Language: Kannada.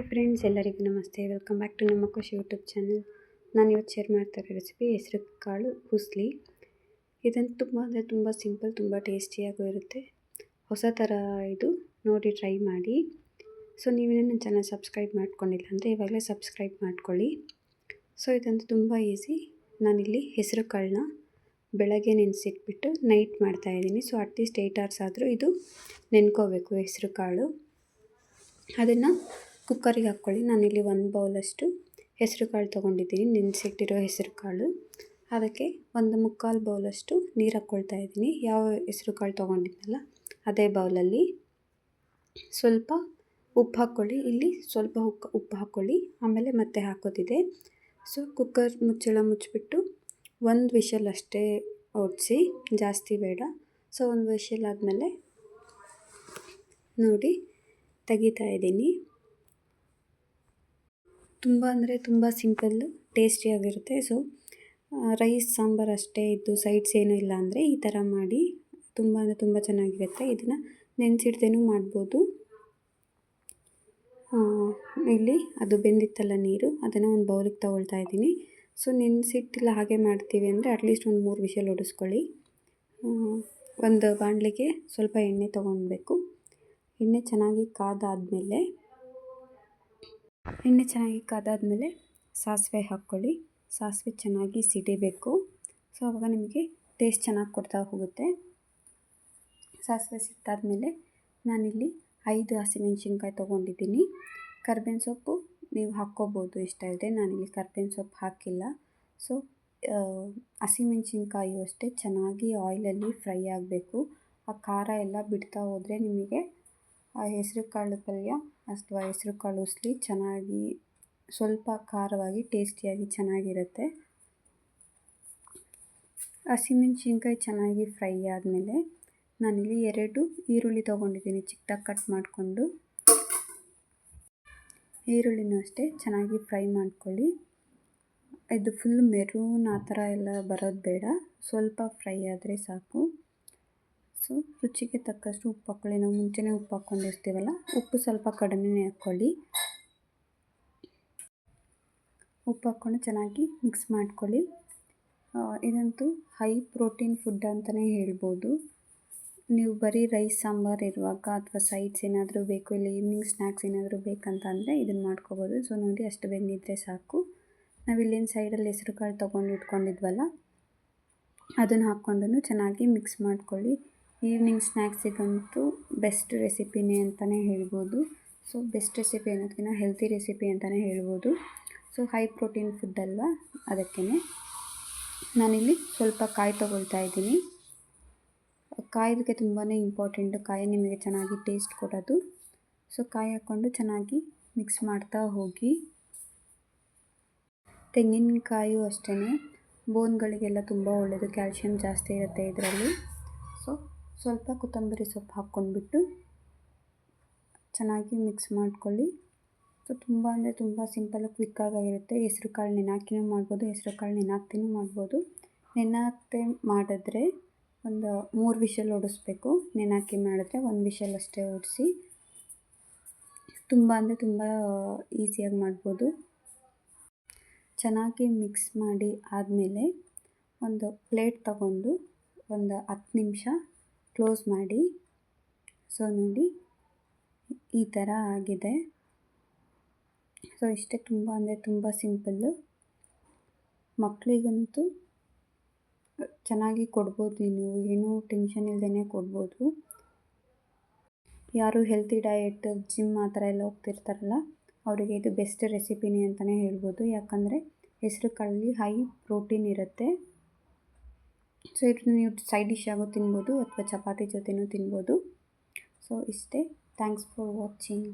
ಹಾಯ್ ಫ್ರೆಂಡ್ಸ್ ಎಲ್ಲರಿಗೂ ನಮಸ್ತೆ. ವೆಲ್ಕಮ್ ಬ್ಯಾಕ್ ಟು ನಮ್ಮ ಖುಷಿ ಯೂಟ್ಯೂಬ್ ಚಾನಲ್ ನಾನು ಇವತ್ತು ಶೇರ್ ಮಾಡ್ತಾ ರೆಸಿಪಿ ಹೆಸರು ಕಾಳು ಹುಸ್ಲಿ. ಇದನ್ನು ತುಂಬ ಅಂದರೆ ತುಂಬ ಸಿಂಪಲ್ ತುಂಬ ಟೇಸ್ಟಿಯಾಗೂ ಇರುತ್ತೆ. ಹೊಸ ಥರ ಇದು. ನೋಡಿ ಟ್ರೈ ಮಾಡಿ. ಸೊ ನೀವೇನೇ ನನ್ನ ಚಾನಲ್ ಸಬ್ಸ್ಕ್ರೈಬ್ ಮಾಡ್ಕೊಂಡಿಲ್ಲ ಅಂದರೆ ಇವಾಗಲೇ ಸಬ್ಸ್ಕ್ರೈಬ್ ಮಾಡ್ಕೊಳ್ಳಿ. ಸೊ ಇದಂತೂ ತುಂಬ ಈಸಿ ನಾನಿಲ್ಲಿ ಹೆಸರು ಕಾಳನ್ನ ಬೆಳಗ್ಗೆ ನೆನೆಸಿಟ್ಬಿಟ್ಟು ನೈಟ್ ಮಾಡ್ತಾಯಿದ್ದೀನಿ so at least eight hours ಆದರೂ ಇದು ನೆನ್ಕೋಬೇಕು ಹೆಸರು ಕಾಳು. ಅದನ್ನು ಕುಕ್ಕರಿಗೆ ಹಾಕ್ಕೊಳ್ಳಿ. ನಾನಿಲ್ಲಿ ಒಂದು ಬೌಲಷ್ಟು ಹೆಸರು ಕಾಳು ತೊಗೊಂಡಿದ್ದೀನಿ. ನೆನೆಸಿಟ್ಟಿರೋ ಹೆಸರು ಕಾಳು ಅದಕ್ಕೆ ಒಂದು ಮುಕ್ಕಾಲು ಬೌಲಷ್ಟು ನೀರು ಹಾಕ್ಕೊಳ್ತಾ ಇದ್ದೀನಿ. ಯಾವ ಹೆಸರು ಕಾಳು ತೊಗೊಂಡಿದ್ನಲ್ಲ, ಅದೇ ಬೌಲಲ್ಲಿ. ಸ್ವಲ್ಪ ಉಪ್ಪು ಹಾಕ್ಕೊಳ್ಳಿ. ಇಲ್ಲಿ ಸ್ವಲ್ಪ ಉಪ್ಪು ಉಪ್ಪು ಹಾಕ್ಕೊಳ್ಳಿ. ಆಮೇಲೆ ಮತ್ತೆ ಹಾಕೋದಿದೆ. ಸೊ, ಕುಕ್ಕರ್ ಮುಚ್ಚಳ ಮುಚ್ಚಿಬಿಟ್ಟು ಒಂದು ವಿಷಲ್ ಅಷ್ಟೇ ಓಡಿಸಿ ಜಾಸ್ತಿ ಬೇಡ. ಸೊ, ಒಂದು ವಿಷಲ್ ಆದಮೇಲೆ ನೋಡಿ ತೆಗಿತಾ ಇದ್ದೀನಿ. ತುಂಬ ಅಂದರೆ ತುಂಬ ಸಿಂಪಲ್ಲು ಟೇಸ್ಟಿಯಾಗಿರುತ್ತೆ ಸೊ ರೈಸ್, ಸಾಂಬಾರು ಅಷ್ಟೇ ಇದ್ದು ಸೈಡ್ಸ್ ಏನೂ ಇಲ್ಲ ಅಂದರೆ ಈ ಥರ ಮಾಡಿ ತುಂಬ ಅಂದರೆ ತುಂಬ ಚೆನ್ನಾಗಿರುತ್ತೆ. ಇದನ್ನು ನೆನೆಸಿಡ್ದೇನೂ ಮಾಡ್ಬೋದು. ಇಲ್ಲಿ ಅದು ಬೆಂದಿತ್ತಲ್ಲ ನೀರು, ಅದನ್ನು ಒಂದು ಬೌಲಿಗೆ ತೊಗೊಳ್ತಾ ಇದ್ದೀನಿ. ಸೊ, ನೆನೆಸಿಟ್ಟಿಲ್ಲ ಹಾಗೆ ಮಾಡ್ತೀವಿ ಅಂದರೆ ಅಟ್ಲೀಸ್ಟ್ ಒಂದು ಮೂರು ವಿಷಲ್ ಹೊಡಿಸ್ಕೊಳ್ಳಿ ಒಂದು ಬಾಣಲಿಗೆ ಸ್ವಲ್ಪ ಎಣ್ಣೆ ತೊಗೊಳ್ಬೇಕು ಎಣ್ಣೆ ಚೆನ್ನಾಗಿ ಕಾದಾದಮೇಲೆ ಎಣ್ಣೆ ಚೆನ್ನಾಗಿ ಕಾದಾದಮೇಲೆ ಸಾಸಿವೆ ಹಾಕ್ಕೊಳ್ಳಿ. ಸಾಸಿವೆ ಚೆನ್ನಾಗಿ ಸಿಡಿಬೇಕು. ಸೊ ಆವಾಗ ನಿಮಗೆ ಟೇಸ್ಟ್ ಚೆನ್ನಾಗಿ ಕೊಡ್ತಾ ಹೋಗುತ್ತೆ. ಸಾಸಿವೆ ಸಿಟ್ಟಾದಮೇಲೆ ನಾನಿಲ್ಲಿ ಐದು ಹಸಿಮೆಣ್ಸಿನ್ಕಾಯಿ ತೊಗೊಂಡಿದ್ದೀನಿ. ಕರ್ಬೇವಿನ ಸೊಪ್ಪು ನೀವು ಹಾಕ್ಕೋಬೋದು, ಇಷ್ಟ ಇದೆ ನಾನಿಲ್ಲಿ ಕರ್ಬೇವಿನ ಸೊಪ್ಪು ಹಾಕಿಲ್ಲ. ಸೊ ಹಸಿಮೆಣಸಿನ್ಕಾಯಿಯು ಅಷ್ಟೇ ಚೆನ್ನಾಗಿ ಆಯಿಲಲ್ಲಿ ಫ್ರೈ ಆಗಬೇಕು. ಆ ಖಾರ ಎಲ್ಲ ಬಿಡ್ತಾ ಹೋದರೆ ನಿಮಗೆ ಆ ಹೆಸರು ಕಾಳು ಪಲ್ಯ ಅಥವಾ ಹೆಸರು ಕಾಳು ಉಸ್ಲಿ ಚೆನ್ನಾಗಿ ಸ್ವಲ್ಪ ಖಾರವಾಗಿ ಟೇಸ್ಟಿಯಾಗಿ ಚೆನ್ನಾಗಿರುತ್ತೆ. ಹಸಿಮೆಣ್ಸಿನ್ಕಾಯಿ ಚೆನ್ನಾಗಿ ಫ್ರೈ ಆದಮೇಲೆ ನಾನಿಲ್ಲಿ ಎರಡು ಈರುಳ್ಳಿ ತೊಗೊಂಡಿದ್ದೀನಿ ಚಿಕ್ಕದಾಗಿ ಕಟ್ ಮಾಡಿಕೊಂಡು. ಈರುಳ್ಳಿನೂ ಅಷ್ಟೇ, ಚೆನ್ನಾಗಿ ಫ್ರೈ ಮಾಡ್ಕೊಳ್ಳಿ. ಇದು ಫುಲ್ ಮೆರೂನ್ ಆ ಥರ ಎಲ್ಲ ಬರೋದು ಬೇಡ. ಸ್ವಲ್ಪ ಫ್ರೈ ಆದರೆ ಸಾಕು. ಸೊ ರುಚಿಗೆ ತಕ್ಕಷ್ಟು ಉಪ್ಪು ಹಾಕ್ಕೊಳ್ಳಿ ನಾವು ಮುಂಚೆನೇ ಉಪ್ಪು ಹಾಕ್ಕೊಂಡಿರ್ತೀವಲ್ಲ ಉಪ್ಪು ಸ್ವಲ್ಪ ಕಡಿಮೆನೇ ಹಾಕ್ಕೊಳ್ಳಿ ಉಪ್ಪು ಹಾಕ್ಕೊಂಡು ಚೆನ್ನಾಗಿ ಮಿಕ್ಸ್ ಮಾಡ್ಕೊಳ್ಳಿ. ಇದಂತೂ ಹೈ ಪ್ರೋಟೀನ್ ಫುಡ್ ಅಂತಲೇ ಹೇಳ್ಬೋದು. ನೀವು ಬರೀ ರೈಸ್ ಸಾಂಬಾರು ಇರುವಾಗ ಅಥವಾ ಸೈಡ್ಸ್ ಏನಾದರೂ ಬೇಕು, ಇಲ್ಲ ಈವ್ನಿಂಗ್ ಸ್ನ್ಯಾಕ್ಸ್ ಏನಾದರೂ ಬೇಕಂತ ಅಂದರೆ ಇದನ್ನು ಮಾಡ್ಕೋಬೋದು. ಸೊ ನೋಡಿ ಅಷ್ಟು ಬೆಂದಿದ್ದರೆ ಸಾಕು. ನಾವಿಲ್ಲೇನು ಸೈಡಲ್ಲಿ ಹೆಸರು ಕಾಳು ತೊಗೊಂಡು ಇಟ್ಕೊಂಡಿದ್ವಲ್ಲ, ಅದನ್ನು ಹಾಕ್ಕೊಂಡು ಚೆನ್ನಾಗಿ ಮಿಕ್ಸ್ ಮಾಡ್ಕೊಳ್ಳಿ. ಈವ್ನಿಂಗ್ ಸ್ನ್ಯಾಕ್ಸಿಗಂತೂ ಬೆಸ್ಟ್ ರೆಸಿಪಿನೇ ಅಂತಲೇ ಹೇಳ್ಬೋದು. ಸೊ ಬೆಸ್ಟ್ ರೆಸಿಪಿ ಅನ್ನೋದಕ್ಕಿಂತ ಹೆಲ್ತಿ ರೆಸಿಪಿ ಅಂತಲೇ ಹೇಳ್ಬೋದು. ಸೊ ಹೈ ಪ್ರೋಟೀನ್ ಫುಡ್ ಅಲ್ವಾ? ಅದಕ್ಕೇ ನಾನಿಲ್ಲಿ ಸ್ವಲ್ಪ ಕಾಯಿ ತೊಗೊಳ್ತಾ ಇದ್ದೀನಿ. ಕಾಯಿದಕ್ಕೆ ತುಂಬಾ ಇಂಪಾರ್ಟೆಂಟು ಕಾಯಿ ನಿಮಗೆ ಚೆನ್ನಾಗಿ ಟೇಸ್ಟ್ ಕೊಡೋದು. ಸೊ ಕಾಯಿ ಹಾಕ್ಕೊಂಡು ಚೆನ್ನಾಗಿ ಮಿಕ್ಸ್ ಮಾಡ್ತಾ ಹೋಗಿ. ತೆಂಗಿನಕಾಯಿಯೂ ಅಷ್ಟೇ ಬೋನ್ಗಳಿಗೆಲ್ಲ ತುಂಬ ಒಳ್ಳೆಯದು ಕ್ಯಾಲ್ಶಿಯಂ ಜಾಸ್ತಿ ಇರುತ್ತೆ ಇದರಲ್ಲಿ. ಸೊ ಸ್ವಲ್ಪ ಕೊತ್ತಂಬರಿ ಸೊಪ್ಪು ಹಾಕ್ಕೊಂಡ್ಬಿಟ್ಟು ಚೆನ್ನಾಗಿ ಮಿಕ್ಸ್ ಮಾಡ್ಕೊಳ್ಳಿ. ಸೊ, ತುಂಬ ಅಂದರೆ ತುಂಬ ಸಿಂಪಲ್ ಕ್ವಿಕ್ಕಾಗಿರುತ್ತೆ ಹೆಸ್ರು ಕಾಳು ನೆನಾಕಿನೂ ಮಾಡ್ಬೋದು ಹೆಸ್ರು ಕಾಳು ನೆನಾಕ್ತಿನೂ ಮಾಡ್ಬೋದು. ನೆನಾಕ್ತೆ ಮಾಡಿದ್ರೆ ಒಂದು ಮೂರು ವಿಷಲ್ ಓಡಿಸ್ಬೇಕು. ನೆನಾಕಿ ಮಾಡಿದ್ರೆ ಒಂದು ವಿಷಲ್ ಅಷ್ಟೇ ಓಡಿಸಿ. ತುಂಬ ಅಂದರೆ ತುಂಬ ಈಸಿಯಾಗಿ ಮಾಡ್ಬೋದು. ಚೆನ್ನಾಗಿ ಮಿಕ್ಸ್ ಮಾಡಿ ಆದಮೇಲೆ ಒಂದು ಪ್ಲೇಟ್ ತಗೊಂಡು ಒಂದು ಹತ್ತು ನಿಮಿಷ ಕ್ಲೋಸ್ ಮಾಡಿ. ಸೊ ನೋಡಿ. ಈ ಥರ ಆಗಿದೆ. ಸೊ ಇಷ್ಟೇ ತುಂಬ ಅಂದರೆ ತುಂಬ ಸಿಂಪಲ್ಲು. ಮಕ್ಕಳಿಗಂತೂ ಚೆನ್ನಾಗಿ ಕೊಡ್ಬೋದು ನೀವು. ಏನೂ ಟೆನ್ಷನ್ ಇಲ್ಲದೇ ಕೊಡ್ಬೋದು. ಯಾರು ಹೆಲ್ತಿ ಡಯೆಟ್ ಜಿಮ್ ಆ ಥರ ಎಲ್ಲ ಹೋಗ್ತಿರ್ತಾರಲ್ಲ, ಅವರಿಗೆ ಇದು ಬೆಸ್ಟ್ ರೆಸಿಪಿನೇ ಅಂತಲೇ ಹೇಳ್ಬೋದು. ಯಾಕಂದರೆ ಹೆಸರು ಕಾಳಲ್ಲಿ ಹೈ ಪ್ರೋಟೀನ್ ಇರುತ್ತೆ. ಸೊ ಇದನ್ನು ನೀವು ಸೈಡ್ ಡಿಶ್ ಆಗೋ ತಿನ್ಬೋದು ಅಥವಾ ಚಪಾತಿ ಜೊತೆನೂ ತಿನ್ಬೋದು. ಸೊ ಇಷ್ಟೇ. Thanks for watching